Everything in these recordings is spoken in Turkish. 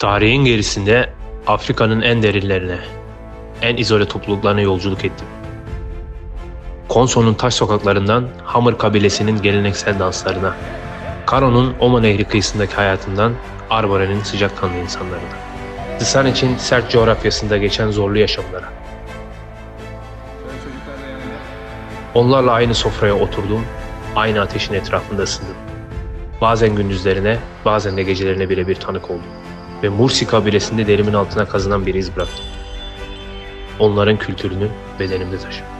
Tarihin gerisinde Afrika'nın en derinlerine, en izole topluluklarına yolculuk ettim. Konso'nun taş sokaklarından Hamır kabilesinin geleneksel danslarına, Karo'nun Oma Nehri kıyısındaki hayatından Arbore'nin sıcakkanlı insanlarına, Dısan için sert coğrafyasında geçen zorlu yaşamlara. Onlarla aynı sofraya oturdum, aynı ateşin etrafında ısındım. Bazen gündüzlerine, bazen de gecelerine birebir tanık oldum ve Mursi kabilesinde derimin altına kazınan bir iz bıraktım. Onların kültürünü bedenimde taşıyorum.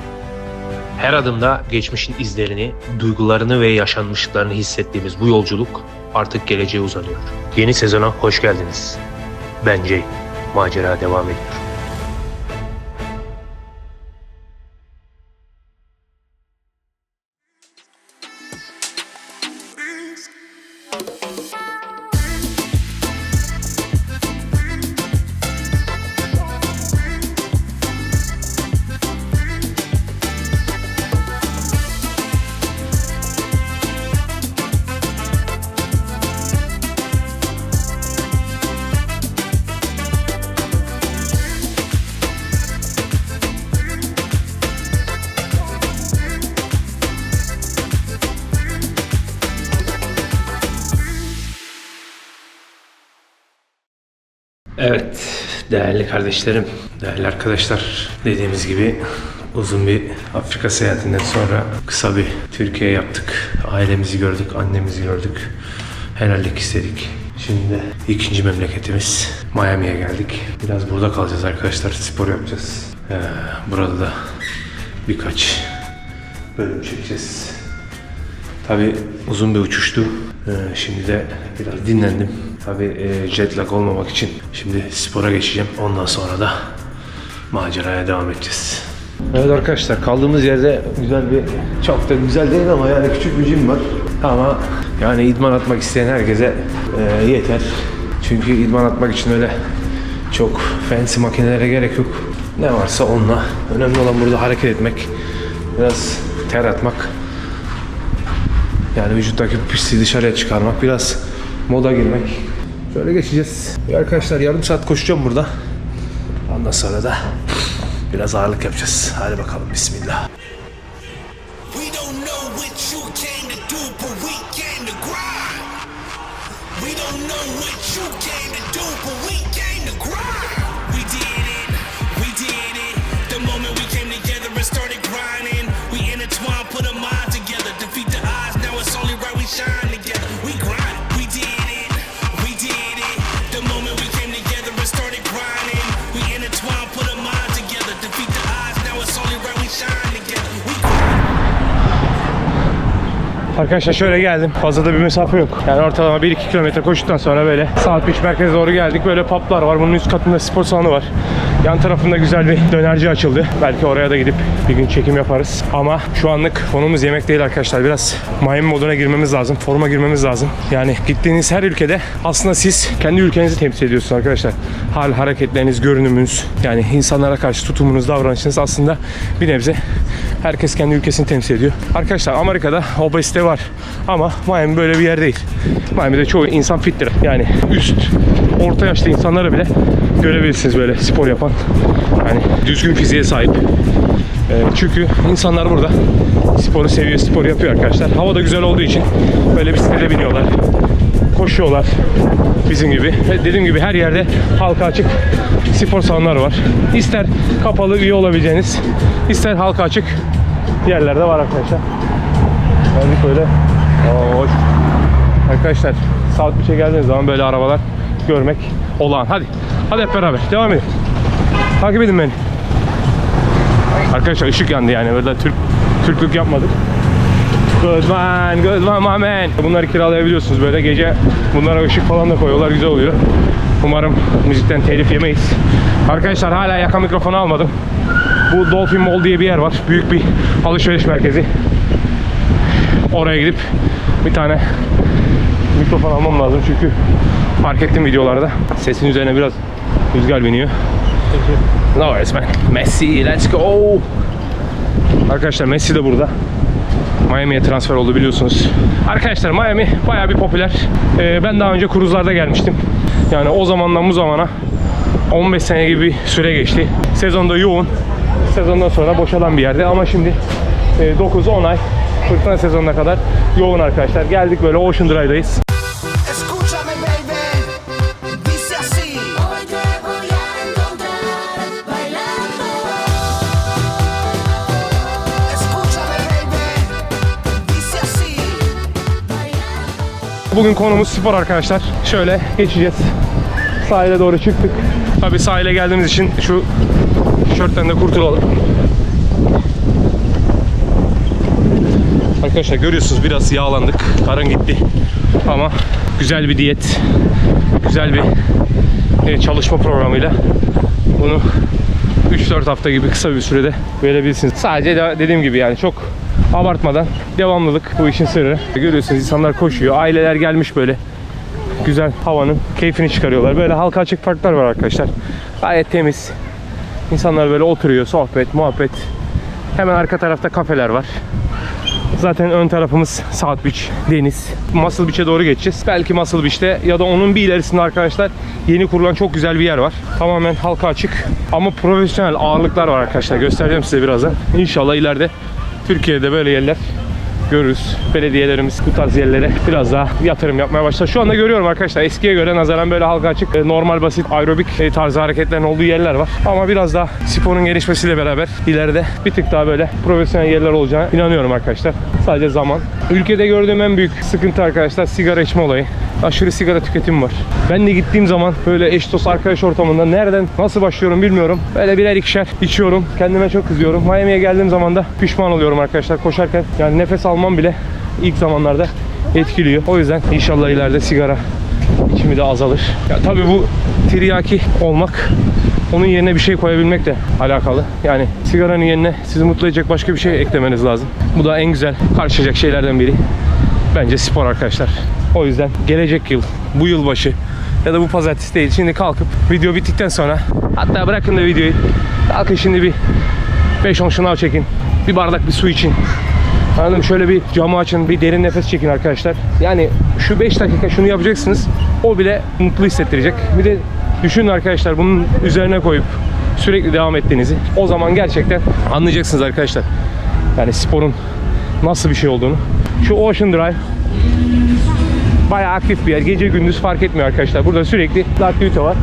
Her adımda geçmişin izlerini, duygularını ve yaşanmışlıklarını hissettiğimiz bu yolculuk artık geleceğe uzanıyor. Yeni sezona hoş geldiniz. Bence macera devam ediyor. Değerli kardeşlerim, değerli arkadaşlar. Dediğimiz gibi uzun bir Afrika seyahatinden sonra kısa bir Türkiye yaptık. Ailemizi gördük, annemizi gördük. Helallik istedik. Şimdi ikinci memleketimiz Miami'ye geldik. Biraz burada kalacağız arkadaşlar. Spor yapacağız. Ee, burada da birkaç bölüm çekeceğiz. Tabi uzun bir uçuştu. Ee, şimdi de biraz dinlendim. Tabi e, jet lag olmamak için şimdi spora geçeceğim. Ondan sonra da maceraya devam edeceğiz. Evet arkadaşlar kaldığımız yerde güzel bir çok da güzel değil ama yani küçük bir gym var. Ama yani idman atmak isteyen herkese e, yeter. Çünkü idman atmak için öyle çok fancy makinelere gerek yok. Ne varsa onunla. Önemli olan burada hareket etmek. Biraz ter atmak. Yani vücuttaki pisliği dışarıya çıkarmak, biraz moda girmek. Şöyle geçeceğiz. Ve arkadaşlar yarım saat koşacağım burada. Ondan sonra da biraz ağırlık yapacağız. Hadi bakalım bismillah. We Arkadaşlar şöyle geldim. Fazla da bir mesafe yok. Yani ortalama 1-2 kilometre koştuktan sonra böyle saat 3 merkeze doğru geldik. Böyle paplar var. Bunun üst katında spor salonu var. Yan tarafında güzel bir dönerci açıldı. Belki oraya da gidip bir gün çekim yaparız. Ama şu anlık konumuz yemek değil arkadaşlar. Biraz Miami moduna girmemiz lazım. Forma girmemiz lazım. Yani gittiğiniz her ülkede aslında siz kendi ülkenizi temsil ediyorsunuz arkadaşlar. Hal, hareketleriniz, görünümünüz, yani insanlara karşı tutumunuz, davranışınız aslında bir nebze herkes kendi ülkesini temsil ediyor. Arkadaşlar Amerika'da obezite var ama Miami böyle bir yer değil. Miami'de çoğu insan fittir. Yani üst, orta yaşlı insanları bile görebilirsiniz böyle spor yapan. Yani düzgün fiziğe sahip. Ee, çünkü insanlar burada sporu seviyor, spor yapıyor arkadaşlar. Hava da güzel olduğu için böyle bisiklete biniyorlar. Koşuyorlar bizim gibi. Ve dediğim gibi her yerde halka açık spor salonları var. İster kapalı üye olabileceğiniz, ister halka açık yerlerde var arkadaşlar. Geldik böyle. Aa, hoş. Arkadaşlar saat bir şey geldiğiniz zaman böyle arabalar görmek olağan. Hadi. Hadi hep beraber. Devam edin. Takip edin beni. Arkadaşlar ışık yandı yani. Böyle Türk Türklük yapmadık. Good man, good man, my man. Bunları kiralayabiliyorsunuz böyle gece. Bunlara ışık falan da koyuyorlar. Güzel oluyor. Umarım müzikten telif yemeyiz. Arkadaşlar hala yaka mikrofonu almadım. Bu Dolphin Mall diye bir yer var. Büyük bir alışveriş merkezi. Oraya gidip bir tane mikrofon almam lazım çünkü fark ettim videolarda. Sesin üzerine biraz rüzgar biniyor. No worries man. Messi, let's go. Arkadaşlar Messi de burada. Miami'ye transfer oldu biliyorsunuz. Arkadaşlar Miami bayağı bir popüler. Ee, ben daha önce kruzlarda gelmiştim. Yani o zamandan bu zamana 15 sene gibi bir süre geçti. Sezonda yoğun. Sezondan sonra boşalan bir yerde ama şimdi e, 9-10 ay fırtına sezonuna kadar yoğun arkadaşlar. Geldik böyle Ocean Drive'dayız. Bugün konumuz spor arkadaşlar. Şöyle geçeceğiz. Sahile doğru çıktık. Tabi sahile geldiğimiz için şu tişörtten de kurtulalım. Arkadaşlar görüyorsunuz biraz yağlandık. Karın gitti. Ama güzel bir diyet, güzel bir e, çalışma programıyla bunu 3-4 hafta gibi kısa bir sürede verebilirsiniz. Sadece de- dediğim gibi yani çok abartmadan devamlılık bu işin sırrı. Görüyorsunuz insanlar koşuyor. Aileler gelmiş böyle güzel havanın keyfini çıkarıyorlar. Böyle halka açık parklar var arkadaşlar. Gayet temiz. İnsanlar böyle oturuyor, sohbet, muhabbet. Hemen arka tarafta kafeler var. Zaten ön tarafımız South Beach, deniz. Muscle Beach'e doğru geçeceğiz. Belki Muscle Beach'te ya da onun bir ilerisinde arkadaşlar yeni kurulan çok güzel bir yer var. Tamamen halka açık ama profesyonel ağırlıklar var arkadaşlar. Göstereceğim size birazdan. İnşallah ileride Türkiye'de böyle yerler görürüz. Belediyelerimiz bu tarz yerlere biraz daha yatırım yapmaya başlar. Şu anda görüyorum arkadaşlar eskiye göre nazaran böyle halka açık, e, normal basit aerobik e, tarzı hareketlerin olduğu yerler var. Ama biraz daha sporun gelişmesiyle beraber ileride bir tık daha böyle profesyonel yerler olacağına inanıyorum arkadaşlar. Sadece zaman. Ülkede gördüğüm en büyük sıkıntı arkadaşlar sigara içme olayı. Aşırı sigara tüketimi var. Ben de gittiğim zaman böyle eş dost arkadaş ortamında nereden nasıl başlıyorum bilmiyorum. Böyle birer ikişer içiyorum. Kendime çok kızıyorum. Miami'ye geldiğim zaman da pişman oluyorum arkadaşlar koşarken. Yani nefes almam bile ilk zamanlarda etkiliyor. O yüzden inşallah ileride sigara içimi de azalır. Ya tabii bu tiryaki olmak onun yerine bir şey koyabilmekle alakalı. Yani sigaranın yerine sizi mutlu edecek başka bir şey eklemeniz lazım. Bu da en güzel karşılayacak şeylerden biri. Bence spor arkadaşlar. O yüzden gelecek yıl, bu yılbaşı ya da bu pazartesi değil. Şimdi kalkıp video bittikten sonra hatta bırakın da videoyu. Kalkın şimdi bir 5-10 şınav çekin. Bir bardak bir su için. Anladın mı? Şöyle bir camı açın, bir derin nefes çekin arkadaşlar. Yani şu 5 dakika şunu yapacaksınız. O bile mutlu hissettirecek. Bir de düşünün arkadaşlar bunun üzerine koyup sürekli devam ettiğinizi. O zaman gerçekten anlayacaksınız arkadaşlar. Yani sporun nasıl bir şey olduğunu. Şu Ocean Drive bayağı aktif bir yer. Gece gündüz fark etmiyor arkadaşlar. Burada sürekli aktivite var.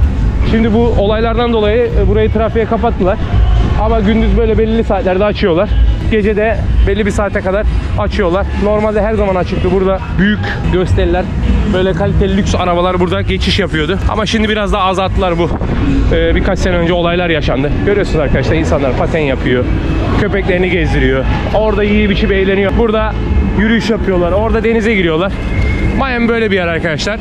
Şimdi bu olaylardan dolayı e, burayı trafiğe kapattılar. Ama gündüz böyle belirli saatlerde açıyorlar. Gece de belli bir saate kadar açıyorlar. Normalde her zaman açıktı. Burada büyük gösteriler, böyle kaliteli lüks arabalar burada geçiş yapıyordu. Ama şimdi biraz daha azalttılar bu. Ee, birkaç sene önce olaylar yaşandı. Görüyorsunuz arkadaşlar insanlar paten yapıyor. Köpeklerini gezdiriyor. Orada yiyip içip eğleniyor. Burada yürüyüş yapıyorlar. Orada denize giriyorlar. Miami böyle bir yer arkadaşlar.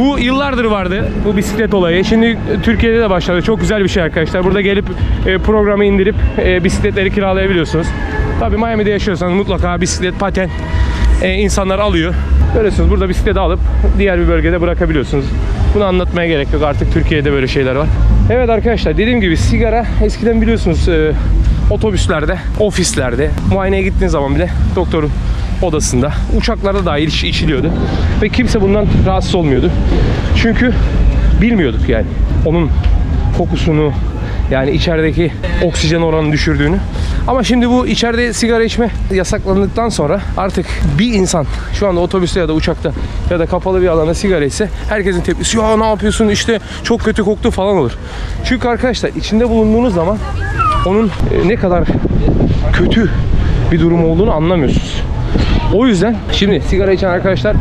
Bu yıllardır vardı bu bisiklet olayı. Şimdi Türkiye'de de başladı. Çok güzel bir şey arkadaşlar. Burada gelip e, programı indirip e, bisikletleri kiralayabiliyorsunuz. Tabii Miami'de yaşıyorsanız mutlaka bisiklet, paten e, insanlar alıyor. Görüyorsunuz burada bisikleti alıp diğer bir bölgede bırakabiliyorsunuz. Bunu anlatmaya gerek yok. Artık Türkiye'de böyle şeyler var. Evet arkadaşlar dediğim gibi sigara eskiden biliyorsunuz e, otobüslerde, ofislerde muayeneye gittiğiniz zaman bile doktorun odasında uçaklarda dahil iç- içiliyordu. Ve kimse bundan rahatsız olmuyordu. Çünkü bilmiyorduk yani onun kokusunu yani içerideki oksijen oranını düşürdüğünü. Ama şimdi bu içeride sigara içme yasaklandıktan sonra artık bir insan şu anda otobüste ya da uçakta ya da kapalı bir alanda sigara içse herkesin tepkisi ya ne yapıyorsun işte çok kötü koktu falan olur. Çünkü arkadaşlar içinde bulunduğunuz zaman onun e, ne kadar kötü bir durum olduğunu anlamıyorsunuz. O yüzden şimdi sigara içen arkadaşlar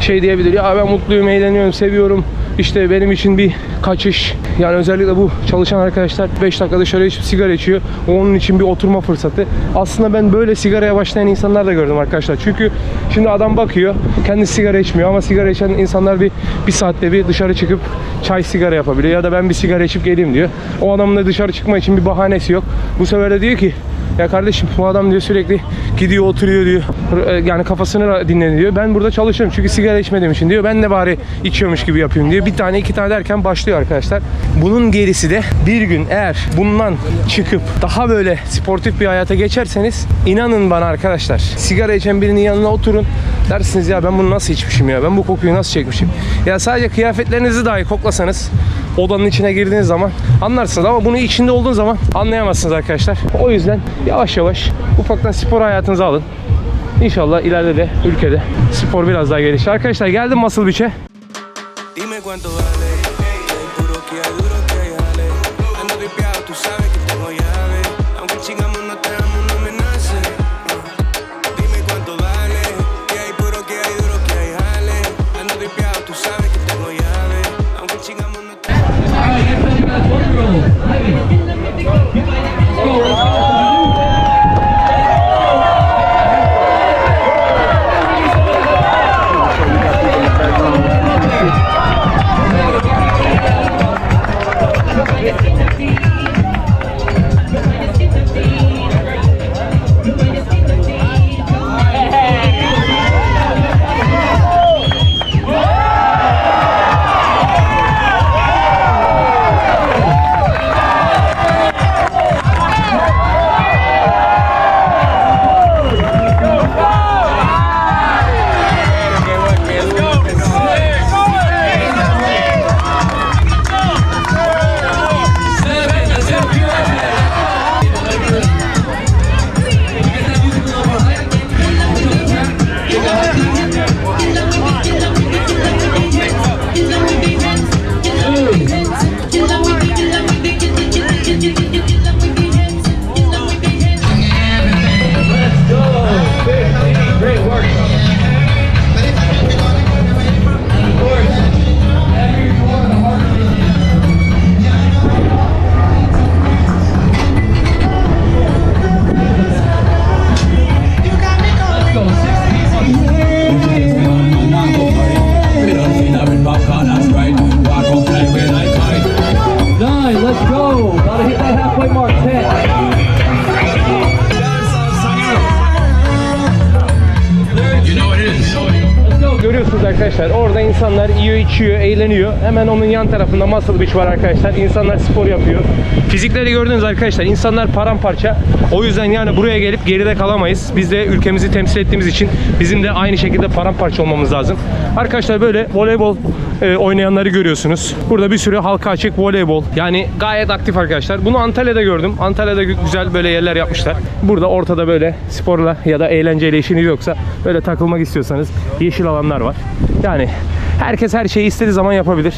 şey diyebilir ya ben mutluyum, eğleniyorum, seviyorum. İşte benim için bir kaçış. Yani özellikle bu çalışan arkadaşlar 5 dakika dışarıya çıkıp sigara içiyor. Onun için bir oturma fırsatı. Aslında ben böyle sigaraya başlayan insanlar da gördüm arkadaşlar. Çünkü şimdi adam bakıyor kendi sigara içmiyor ama sigara içen insanlar bir, bir saatte bir dışarı çıkıp çay sigara yapabiliyor. Ya da ben bir sigara içip geleyim diyor. O adamın da dışarı çıkma için bir bahanesi yok. Bu sefer de diyor ki Ya kardeşim bu adam diyor sürekli gidiyor oturuyor diyor. E, Yani kafasını dinleniyor diyor. Ben burada çalışıyorum çünkü sigara içmediğim için diyor. Ben de bari içiyormuş gibi yapayım diyor. Bir tane iki tane derken başlıyor arkadaşlar. Bunun gerisi de bir gün eğer bundan çıkıp daha böyle sportif bir hayata geçerseniz inanın bana arkadaşlar sigara içen birinin yanına oturun dersiniz ya ben bunu nasıl içmişim ya ben bu kokuyu nasıl çekmişim. Ya sadece kıyafetlerinizi dahi koklasanız odanın içine girdiğiniz zaman anlarsınız ama bunu içinde olduğun zaman anlayamazsınız arkadaşlar. O yüzden yavaş yavaş ufaktan spor hayatınıza alın. İnşallah ileride de ülkede spor biraz daha gelişir. Arkadaşlar geldim Muscle Beach'e. Görüyorsunuz arkadaşlar orada insanlar yiyor içiyor eğleniyor. Hemen onun yan tarafında Muscle Beach var arkadaşlar. İnsanlar spor yapıyor. Fizikleri gördünüz arkadaşlar. İnsanlar paramparça. O yüzden yani buraya gelip geride kalamayız. Biz de ülkemizi temsil ettiğimiz için bizim de aynı şekilde paramparça olmamız lazım. Arkadaşlar böyle voleybol e, oynayanları görüyorsunuz. Burada bir sürü halka açık voleybol. Yani gayet aktif arkadaşlar. Bunu Antalya'da gördüm. Antalya'da gü- güzel böyle yerler yapmışlar. Burada ortada böyle sporla ya da eğlenceyle işiniz yoksa böyle takılmak istiyorsanız yeşil alanlar var. Yani herkes her şeyi istediği zaman yapabilir.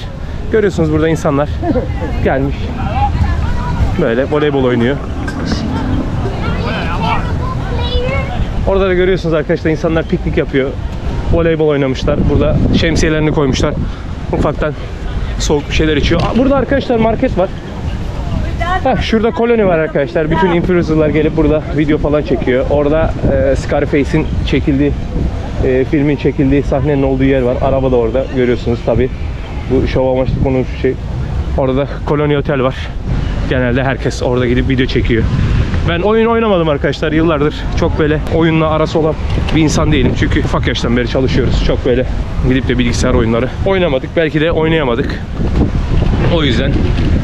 Görüyorsunuz burada insanlar gelmiş. Böyle voleybol oynuyor. Orada da görüyorsunuz arkadaşlar insanlar piknik yapıyor. Voleybol oynamışlar. Burada şemsiyelerini koymuşlar. Ufaktan soğuk bir şeyler içiyor. Aa, Burada arkadaşlar market var. Heh, şurada koloni var arkadaşlar. Bütün influencerlar gelip burada video falan çekiyor. Orada e, Scarface'in çekildiği, e, filmin çekildiği sahnenin olduğu yer var. Araba da orada görüyorsunuz tabi. Bu şov amaçlı bir şey. Orada da koloni otel var. Genelde herkes orada gidip video çekiyor. Ben oyun oynamadım arkadaşlar yıllardır. Çok böyle oyunla arası olan bir insan değilim. Çünkü ufak yaştan beri çalışıyoruz. Çok böyle gidip de bilgisayar oyunları oynamadık. Belki de oynayamadık. O yüzden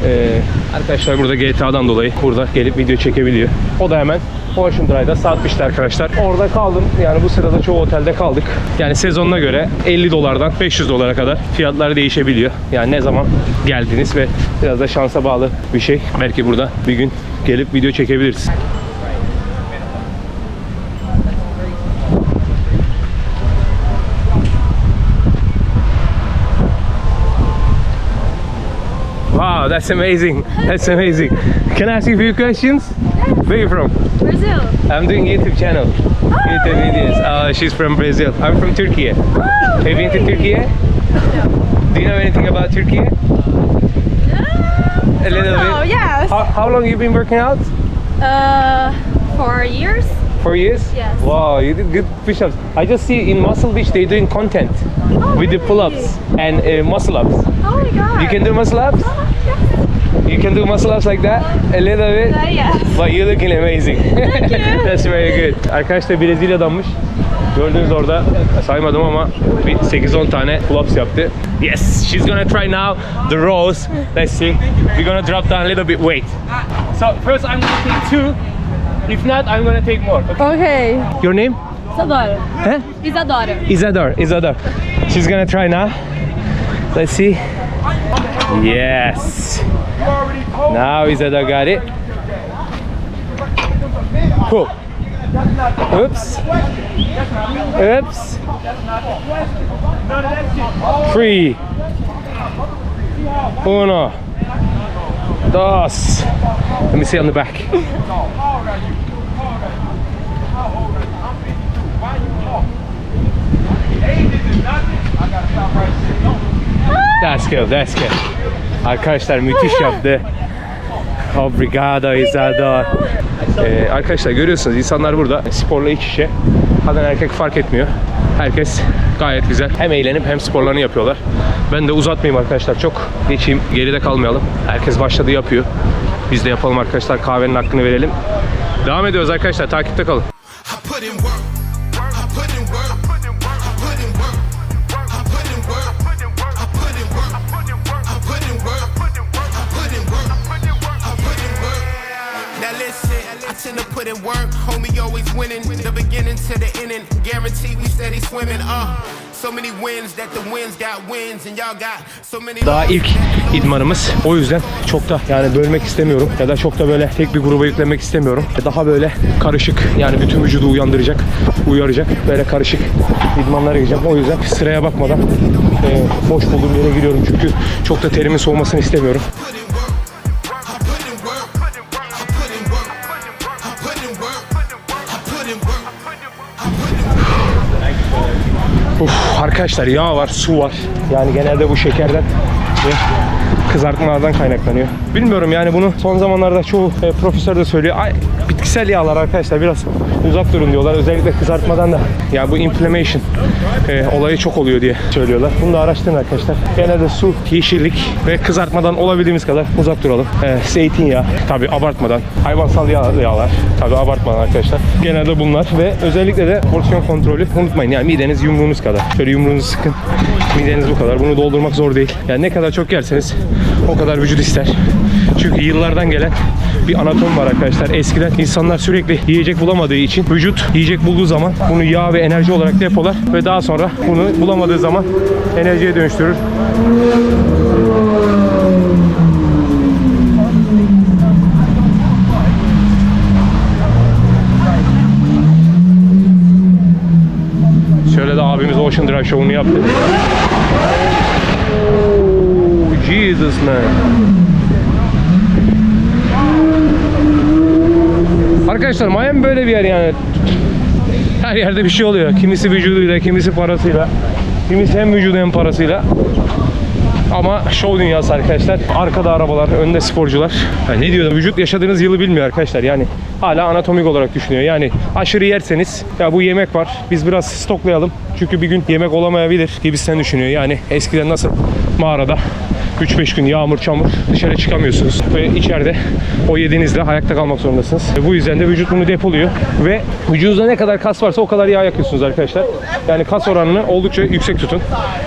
eee, arkadaşlar burada GTA'dan dolayı burada gelip video çekebiliyor. O da hemen Ocean Drive'da saat pişti arkadaşlar. Orada kaldım. Yani bu sırada çoğu otelde kaldık. Yani sezonuna göre 50 dolardan 500 dolara kadar fiyatlar değişebiliyor. Yani ne zaman geldiniz ve biraz da şansa bağlı bir şey. Belki burada bir gün gelip video çekebiliriz. That's amazing. That's amazing. Can I ask you a few questions? Where are you from? Brazil. I'm doing YouTube channel. YouTube videos. Uh, she's from Brazil. I'm from Turkey. Have you been to Turkey? No. Do you know anything about Turkey? A little Oh bit. yes. How, how long you been working out? Uh, for years. Four years? Yes. Wow, you did good push-ups. I just see in Muscle Beach they doing content Oh, with the pull-ups and uh, muscle ups. Oh my god. You can do muscle ups? Oh, yes. You can do muscle ups like that a little bit. Uh, yes. But you're looking amazing. That's very good. Arkadaş da Brezilya'danmış. Gördüğünüz orada saymadım ama bir 8-10 tane pull-ups yaptı. Yes, she's gonna try now the rows. Let's see. We're gonna drop down a little bit weight. So first I'm gonna take two. If not, I'm gonna take more. Okay. Okay. Your name? Isadora. Huh? Isadora. Isador, Isador. She's gonna try now. Let's see. Yes. Now he said I got it. Cool. Oops. Oops. Three. Uno. Dos. Let me see on the back. That's good, that's good. Arkadaşlar müthiş yaptı. Obrigado Isador. Ee, arkadaşlar görüyorsunuz insanlar burada sporla iç içe. Kadın erkek fark etmiyor. Herkes gayet güzel. Hem eğlenip hem sporlarını yapıyorlar. Ben de uzatmayayım arkadaşlar çok. Geçeyim geride kalmayalım. Herkes başladı yapıyor. Biz de yapalım arkadaşlar kahvenin hakkını verelim. Devam ediyoruz arkadaşlar takipte kalın. Put in work. Homie always winning. The beginning to the ending. Guarantee we steady swimming. Uh, so many wins that the wins got wins, and y'all got so many. Daha ilk idmanımız. O yüzden çok da yani bölmek istemiyorum ya da çok da böyle tek bir gruba yüklemek istemiyorum. Daha böyle karışık yani bütün vücudu uyandıracak, uyaracak böyle karışık idmanlara gireceğim. O yüzden sıraya bakmadan e, boş bulduğum yere giriyorum çünkü çok da terimin soğumasını istemiyorum. Arkadaşlar yağ var, su var. Yani genelde bu şekerden ve kızartmalardan kaynaklanıyor. Bilmiyorum yani bunu son zamanlarda çoğu e, profesör de söylüyor. Ay, bitkisel yağlar arkadaşlar biraz uzak durun diyorlar. Özellikle kızartmadan da. Ya bu inflammation e, olayı çok oluyor diye söylüyorlar. Bunu da araştırın arkadaşlar. Genelde su, yeşillik ve kızartmadan olabildiğimiz kadar uzak duralım. E, zeytinyağı tabi abartmadan. Hayvansal yağ, yağlar tabi abartmadan arkadaşlar. Genelde bunlar ve özellikle de porsiyon kontrolü unutmayın. Yani mideniz yumruğunuz kadar. Şöyle yumruğunuzu sıkın. Mideniz bu kadar. Bunu doldurmak zor değil. Yani ne kadar çok yerseniz o kadar vücut ister. Çünkü yıllardan gelen bir anatom var arkadaşlar. Eskiden insanlar sürekli yiyecek bulamadığı için vücut yiyecek bulduğu zaman bunu yağ ve enerji olarak depolar ve daha sonra bunu bulamadığı zaman enerjiye dönüştürür. Şöyle de abimiz Ocean Drive şovunu yaptı. Oh, Jesus man. Arkadaşlar Miami böyle bir yer yani. Her yerde bir şey oluyor. Kimisi vücuduyla, kimisi parasıyla. Kimisi hem vücudu hem parasıyla. Ama show dünyası arkadaşlar. Arkada arabalar, önde sporcular. Ya ne diyor? Vücut yaşadığınız yılı bilmiyor arkadaşlar. Yani hala anatomik olarak düşünüyor. Yani aşırı yerseniz ya bu yemek var. Biz biraz stoklayalım. Çünkü bir gün yemek olamayabilir gibisinden düşünüyor. Yani eskiden nasıl mağarada 3-5 gün yağmur çamur dışarı çıkamıyorsunuz ve içeride o yediğinizde ayakta kalmak zorundasınız. Ve bu yüzden de vücut bunu depoluyor ve vücudunuzda ne kadar kas varsa o kadar yağ yakıyorsunuz arkadaşlar. Yani kas oranını oldukça yüksek tutun.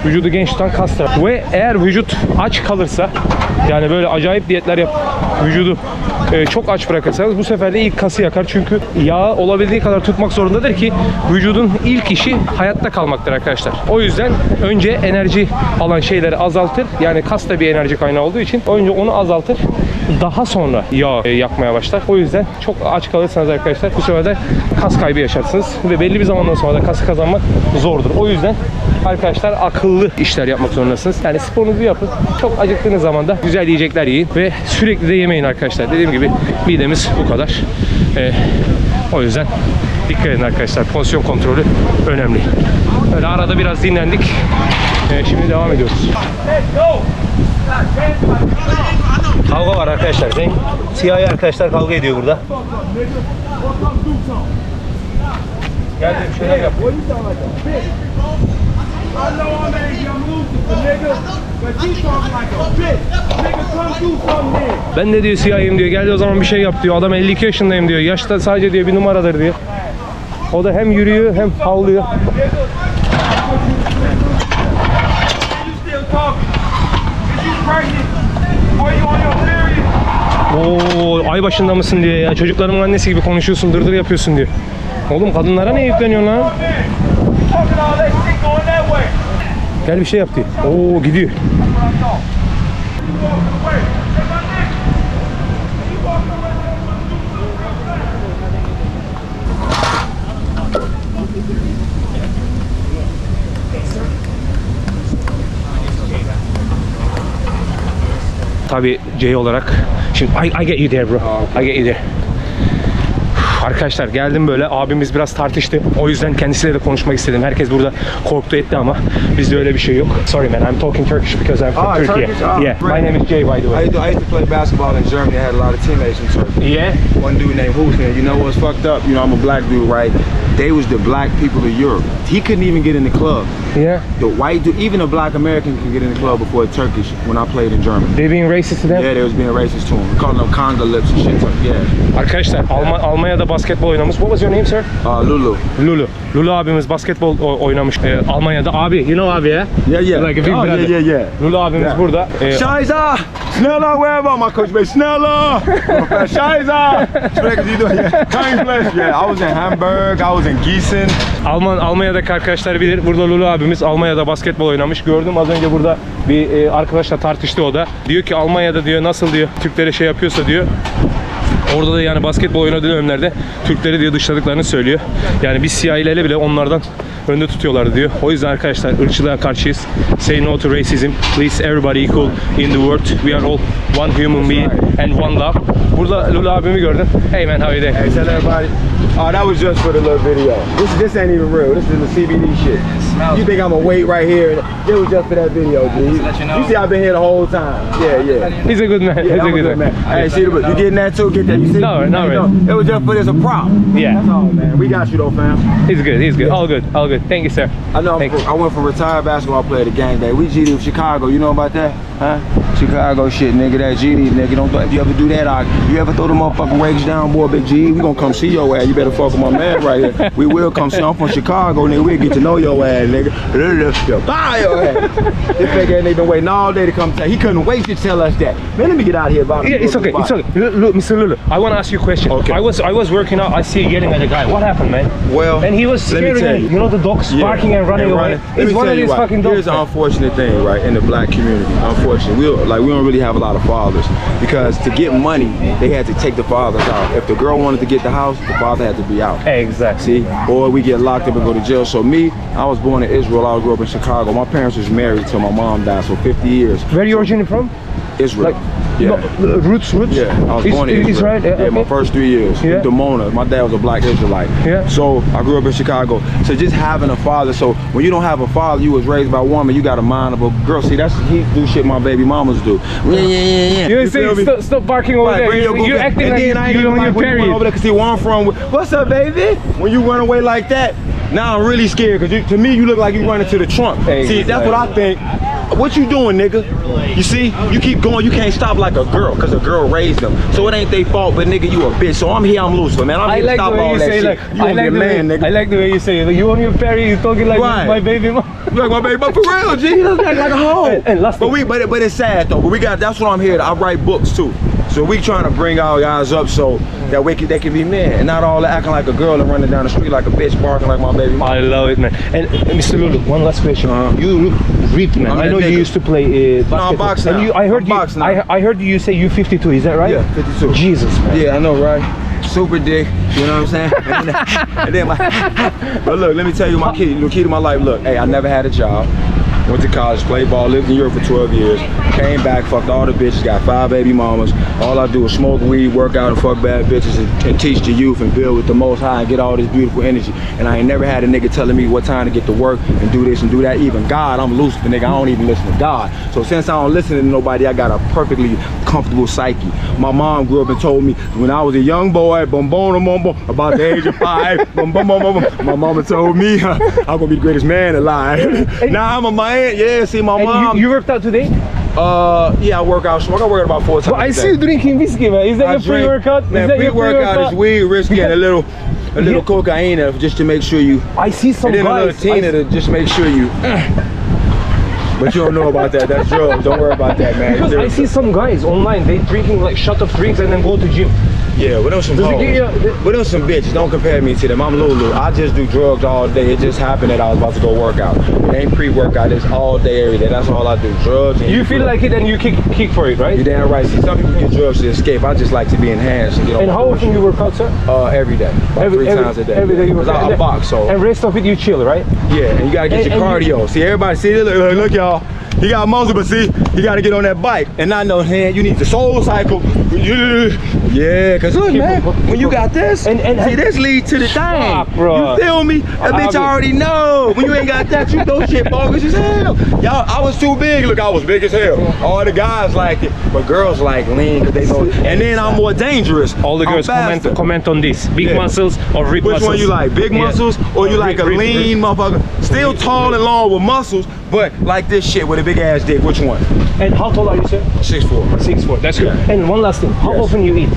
Vücudu genç tutan kaslar. Ve eğer vücut aç kalırsa yani böyle acayip diyetler yap vücudu e, çok aç bırakırsanız bu sefer de ilk kası yakar. Çünkü yağ olabildiği kadar tutmak zorundadır ki vücudun ilk işi hayatta kalmaktır arkadaşlar. O yüzden önce enerji alan şeyleri azaltır. Yani kas da bir enerji kaynağı olduğu için önce onu azaltır. Daha sonra yağ e, yakmaya başlar. O yüzden çok aç kalırsanız arkadaşlar bu sefer de kas kaybı yaşarsınız ve belli bir zamandan sonra da kası kazanmak zordur. O yüzden arkadaşlar akıllı işler yapmak zorundasınız. Yani sporunuzu yapın. Çok acıktığınız zaman da güzel yiyecekler yiyin ve sürekli de yemeyin arkadaşlar. Dediğim gibi midemiz bu kadar. Ee, o yüzden dikkat edin arkadaşlar. Pozisyon kontrolü önemli. Böyle arada biraz dinlendik. Ee, şimdi devam ediyoruz. Kavga var arkadaşlar. Siyahi arkadaşlar kavga ediyor burada. Gel de yap. Ben de diyor siyahım diyor. Geldi o zaman bir şey yap diyor. Adam 52 yaşındayım diyor. Yaşta sadece diyor bir numaradır diyor. O da hem yürüyor hem havlıyor. Oo, ay başında mısın diyor ya. Çocuklarımın annesi gibi konuşuyorsun, dırdır yapıyorsun diyor. Oğlum kadınlara ne yükleniyorsun lan? Gel bir şey yap diyor. Oo gidiyor. Tabii Jay olarak. Şimdi I, I get you there bro. I get you there. Arkadaşlar geldim böyle abimiz biraz tartıştı. O yüzden kendisiyle de konuşmak istedim. Herkes burada korktu etti ama bizde öyle bir şey yok. Sorry man, I'm talking Turkish because I'm from Ah, Turkey. Turkish? Ah, yeah, my name is Jay by the I way. used, to, I used to play basketball in Germany. I had a lot of teammates from Turkey. Yeah. One dude named Hussein. You know what's fucked up? You know, I'm a black dude, right? They was the black people of Europe. He couldn't even get in the club. Yeah. The white dude, even a black American could get in the club before a Turkish when I played in Germany. They being racist to them. Yeah, they was being racist to him. Calling them conga lips and shit. Yeah. Arkadaşlar Alma- Almanya'da basketbol oynamış. What was your name sir? Uh, Lulu. Lulu. Lulu abimiz basketbol oynamış e, Almanya'da. Abi, you know abi ya? Yeah, yeah. Like a big oh, brother. yeah, yeah, yeah. Lulu abimiz Yeah. burada. E, Scheiße! Schneller, wherever my coach be Schneller! Scheiße! Sprechen Sie. Kein Fleisch. Yeah, I was in Hamburg, I was in Gießen. Alman Almanya'daki arkadaşlar bilir. Burada Lulu abimiz Almanya'da basketbol oynamış. Gördüm az önce burada bir e, arkadaşla tartıştı o da. Diyor ki Almanya'da diyor nasıl diyor Türklere şey yapıyorsa diyor. Orada da yani basketbol oynadığı dönemlerde Türkleri diyor dışladıklarını söylüyor. Yani biz siyahileri bile onlardan önde tutuyorlar diyor. O yüzden arkadaşlar ırkçılığa karşıyız. Say no to racism. Please everybody equal in the world. We are all one human being and one love. Burada Lulu abimi gördüm. Hey man how you doing? Hey, tell everybody. Oh, that was just for the little video. This this ain't even real. This is the CBD shit. You think I'm gonna wait right here? It was just for that video, G. You, see, I've been here the whole time. Yeah, yeah. He's a good man. Yeah, He's a I'm a good good man. man. Hey, see, you getting that too? Get that? You see? No, no, no. really. It was just for this a prop. Yeah. That's all, man. We got you though, fam. He's good. He's good. All good. All good. Thank you, sir. I know. I'm Thank from, I went from retired basketball player to gang bang. We GD of Chicago. You know about that? Huh? Chicago shit, nigga. That GD, nigga. Don't if you ever do that, I, you ever throw the motherfucking wages down, boy, big G. We gonna come see your ass. You better fuck with my man right here. We will come see. I'm from Chicago, nigga. We'll get to know your ass, nigga. Bye, your ass. This nigga been waiting all day to come tell. He couldn't wait to tell us that. Man, let me get out of here, Bobby. Yeah, it's okay. It's okay. Look, look, Mr. Lulu, I want to ask you a question. Okay. I was I was working out. I see you yelling at the guy. What happened, man? Well, And he was scaring you. you. Know the dogs Yeah, barking and running away. Let It's one of these fucking dogs. Here's the unfortunate thing, right, in the black community. Unfortunately, we like we don't really have a lot of fathers because to get money, they had to take the fathers out. If the girl wanted to get the house, the father had to be out. Exactly. See, or we get locked up and go to jail. So me, I was born in Israel. I grew up in Chicago. My parents was married till my mom died, so 50 years. Where you originally from? Israel. Like, yeah. no, roots, roots. Yeah, I was Is- born in Israel. Israel. Yeah, my first three years. Yeah. In Dimona. My dad was a black Israelite. Yeah. So I grew up in Chicago. So just having a father. So when you don't have a father, you was raised by a woman. You got a mind of a girl. See, that's he do shit my baby mamas do. Yeah, yeah, yeah, yeah. You say feel me? stop, stop barking over Right, there. bring your You, boo you're back. acting and like then I ain't you, even you're on like your when you went period. over there 'cause see where I'm from. What's up, baby? When you run away like that, now I'm really scared because to me you look like you running to the trunk. See, that's what I think. What you doing, nigga? You see, you keep going. You can't stop like a girl because a girl raised them. So it ain't their fault, but nigga, you a bitch. So I'm here. I'm Lucifer, man. I'm I here like to stop all you that say shit. like you I like the man, way, nigga. I like the way you say it. You on your period, you talking like Right. my baby mom. You like my baby, but for real, G, he doesn't act like a hoe. And- and last but we, but it, but it's sad though. But we got that's what I'm here. To, I write books too. So we trying to bring our guys up so that we can, they can be men and not all acting like a girl and running down the street like a bitch barking like my baby. I love it, man. And uh, Mr. Lulu, one last question. Uh-huh. You look ripped, man. I know you used to play uh, basketball. box And now. you, I heard I'm you. box. I, I heard you say you 52. Is that right? Yeah, 52. Jesus, man. Yeah, I know, right? Super dick, you know what I'm saying? And then, and then my, but look, let me tell you my key, the key to my life. Look, hey, I never had a job. Went to college, played ball, lived in Europe for 12 years. Came back, fucked all the bitches, got five baby mamas. All I do is smoke weed, work out, and fuck bad bitches, and, and teach the youth and build with the most high and get all this beautiful energy. And I ain't never had a nigga telling me what time to get to work and do this and do that. Even God, I'm loose, but nigga, I don't even listen to God. So since I don't listen to nobody, I got a perfectly comfortable psyche. My mom grew up and told me when I was a young boy, boom, boom, boom, boom, about the age of five, boom, boom, my mama told me I'm gonna be the greatest man alive. now I'm a man. Yeah, see, my And mom. you, you worked out today? Uh, yeah, I work out. I work out about four times. I a see you drinking whiskey, man. Is that I your drink- pre-workout? Man, is that your pre-workout is weed, whiskey, and a little, a little Yeah. cocaine uh, just to make sure you, I see some and then a little tina to just make sure you. But you don't know about that. That's drugs. Don't worry about that, man. because I see some guys online, they drinking like shot of drinks and then go to gym. Yeah, we them some hoes. get you- We them some bitches. Don't compare me to them. I'm Lulu. I just do drugs all day. It just happened that I was about to go work out. It ain't pre-workout. It's all day, every day. That's all I do. Drugs. And You feel like it and you kick kick for it, right? You're damn right. See, some people get drugs to escape. I just like to be enhanced. You know, And how often you work out, sir? Uh, every day. About three times a day. Every day you work out. I, I box, so And rest of it you chill, right? yeah. And you gotta get And- your and you- cardio. see, everybody see, look, look, look, y'all. He got muscle, but see, he gotta get on that bike. And I know, man, you need the soul cycle. Yeah, cause look, man, when you got this, And- and- see, this lead to the thing. bro. You feel me? That bitch already know. When you ain't got that, you know shit bogus as hell. Y'all, I was too big. Look, I was big as hell. All the guys liked it, but girls like lean, cause they know. And then I'm more dangerous. All the girls comment comment on this. Big Yeah. muscles or rib Which muscles? one you like? Big Yeah. muscles or you like a rib- lean motherfucker? Still tall and long with muscles, but like this shit with a big ass dick. Which one? And how tall are you, sir? Six four. Six four. That's good. Yeah. And one last thing. How Yes. often you eat?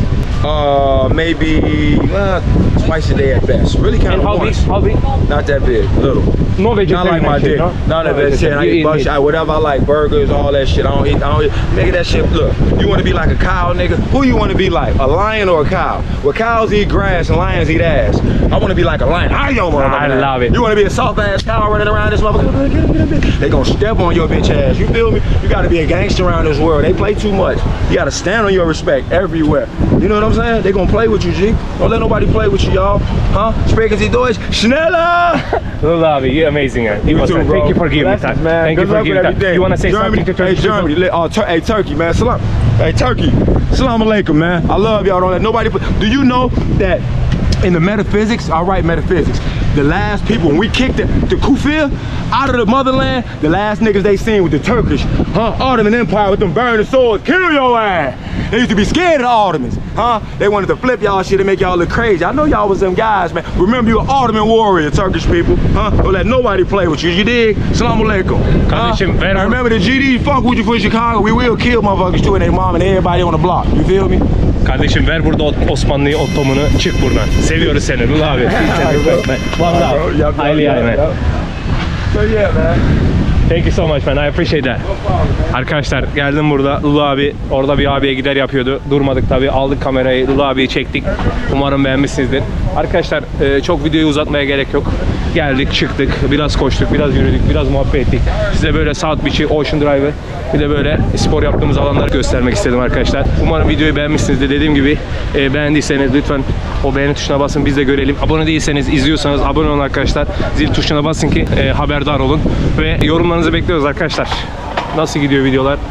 Uh, maybe uh, twice a day at best. Really kind And of how big? once. How big? Not that big. Little. No Not like my dick. no? None of No that shit. I vegetarian. You eat bush. I, whatever I like, burgers, all that shit. I don't eat. I don't eat. Nigga, that shit. Look, you want to be like a cow, nigga? Who you want to be like? A lion or a cow? Well, cows eat grass and lions eat ass. I want to be like a lion. I yo, motherfucker. I love it. You want to be a soft ass cow running around this motherfucker? They gonna step on your bitch ass. You feel me? You gotta be a gangster around this world. They play too much. You gotta stand on your respect everywhere. You know what I'm saying? They gonna play with you, G. Don't let nobody play with you, y'all. Huh? Sprechen Sie Deutsch? Schneller! Lil you're amazing, man. You too, Thank bro. you for giving me Blessings, time. man. Thank Good you for giving with time. You want to say Germany, something to Hey, Germany. people? Uh, tur- hey, Turkey, man. Salam. Hey, Turkey. Salam alaikum, man. I love y'all. Don't let nobody put. Do you know that in the metaphysics, I write metaphysics, the last people, when we kicked the, the Kufir out of the motherland, the last niggas they seen with the Turkish, huh? Ottoman Empire with them burning swords, kill your ass. They used to be scared of the Ottomans, huh? They wanted to flip y'all shit and make y'all look crazy. I know y'all was them guys, man. Remember you an Ottoman warrior, Turkish people, huh? Don't let nobody play with you, you dig? Salam alaikum. Huh? I remember the GD, fuck with you for Chicago. We will kill motherfuckers too and their mom and everybody on the block. You feel me? Kardeşim ver burada Osmanlı'yı ottomunu çık buradan. Seviyoruz seni Lil abi. One love. Highly high man. So yeah, man. Thank you so much man. I appreciate that. Arkadaşlar geldim burada. Lulu abi orada bir abiye gider yapıyordu. Durmadık tabii. Aldık kamerayı. Lulu abiyi çektik. Umarım beğenmişsinizdir. Arkadaşlar e, çok videoyu uzatmaya gerek yok. Geldik, çıktık, biraz koştuk, biraz yürüdük, biraz muhabbet ettik. Size böyle South Beach'i, Ocean Drive'ı bir de böyle spor yaptığımız alanları göstermek istedim arkadaşlar. Umarım videoyu beğenmişsinizdir. Dediğim gibi e, beğendiyseniz lütfen o beğeni tuşuna basın biz de görelim. Abone değilseniz, izliyorsanız abone olun arkadaşlar. Zil tuşuna basın ki e, haberdar olun. Ve yorumlarınızı bekliyoruz arkadaşlar. Nasıl gidiyor videolar?